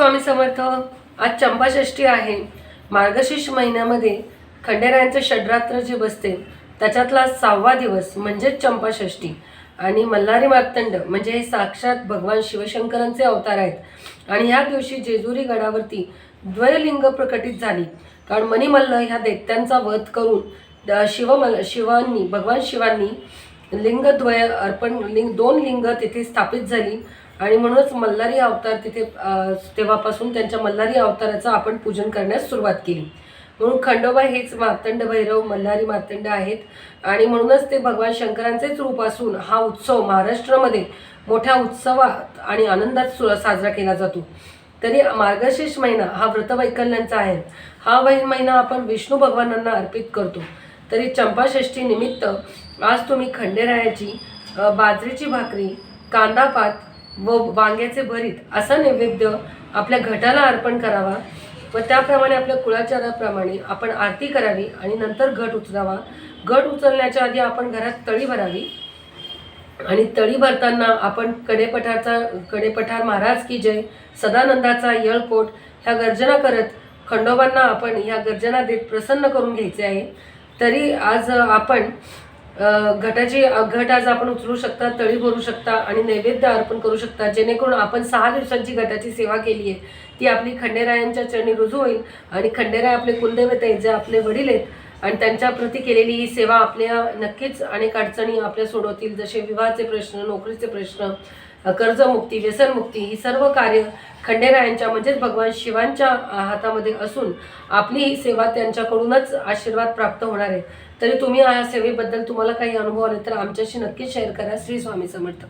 स्वामी समर्थ आज चंपाषष्ठी आहे. मार्गशीर्ष महिन्यामध्ये खंडेरायांचं षडरात्र जे बसते त्याच्यातला सहावा दिवस म्हणजेच चंपाषष्ठी. आणि मल्हारी मार्तंड म्हणजे हे साक्षात भगवान शिवशंकरांचे अवतार आहेत. आणि ह्या दिवशी जेजुरी गडावरती द्वयलिंग प्रकटित झाली. कारण मणिमल्ल ह्या दैत्यांचा वध करून द- शिवमल शिवांनी भगवान शिवांनी लिंगद्वय अर्पण लिंग दोन लिंग तिथे स्थापित झाली. आणि म्हणूनच मल्हारी अवतार तिथे तेव्हापासून त्यांच्या मल्हारी अवताराचं आपण पूजन करण्यास सुरुवात केली. म्हणून खंडोबा हेच मार्तंड भैरव मल्हारी मार्तंड आहेत. आणि म्हणूनच ते भगवान शंकरांचेच रूप असून हा उत्सव महाराष्ट्रामध्ये मोठ्या उत्सवात आणि आनंदात साजरा केला जातो. तरी मार्गशीर्ष महिना हा व्रतवैकल्यांचा आहे. हा वै महिना आपण विष्णू भगवानांना अर्पित करतो. तरी चंपाषष्ठी निमित्त आज तुम्ही खंडेरायाची बाजरीची भाकरी कांदापात व वांग्याचे भरीत असा नैवेद्य आपल्या घटाला अर्पण करावा व त्याप्रमाणे आपल्या कुळाचाराप्रमाणे आपण आरती करावी आणि नंतर घट उचलावा. घट उचलण्याच्या आधी आपण घरात तळी भरावी आणि तळी भरताना आपण कडेपठारचा कडेपठार महाराज की जय सदानंदाचा यळकोट ह्या गर्जना करत खंडोबांना आपण ह्या गर्जना देत प्रसन्न करून घ्यायचे आहे. तरी आज आपण घटाची घट आज आपण उचलू शकता तळी भरू शकता आणि नैवेद्य अर्पण करू शकता. जेणेकरून आपण सहा दिवसांची घटाची सेवा केली आहे. ती आपली खंडेरायांच्या चरणी रुजू होईल आणि खंडेराय आपले कुलदैवत आहेत जे आपले वडील आहेत. आणि त्यांच्या प्रती केलेली ही सेवा आपल्या नक्कीच अनेक अडचणी आपल्या सोडवतील. जसे विवाहाचे प्रश्न नोकरीचे प्रश्न कर्जमुक्ती व्यसनमुक्ती ही सर्व कार्य खंडेरायांच्या म्हणजेच भगवान शिवांच्या हातामध्ये असून आपली ही सेवा त्यांच्याकडूनच आशीर्वाद प्राप्त होणार आहे. तरी तुम्ही या सेवेबद्दल तुम्हाला काही अनुभव आले तर आमच्याशी नक्कीच शेअर करा. श्री स्वामी समर्थ.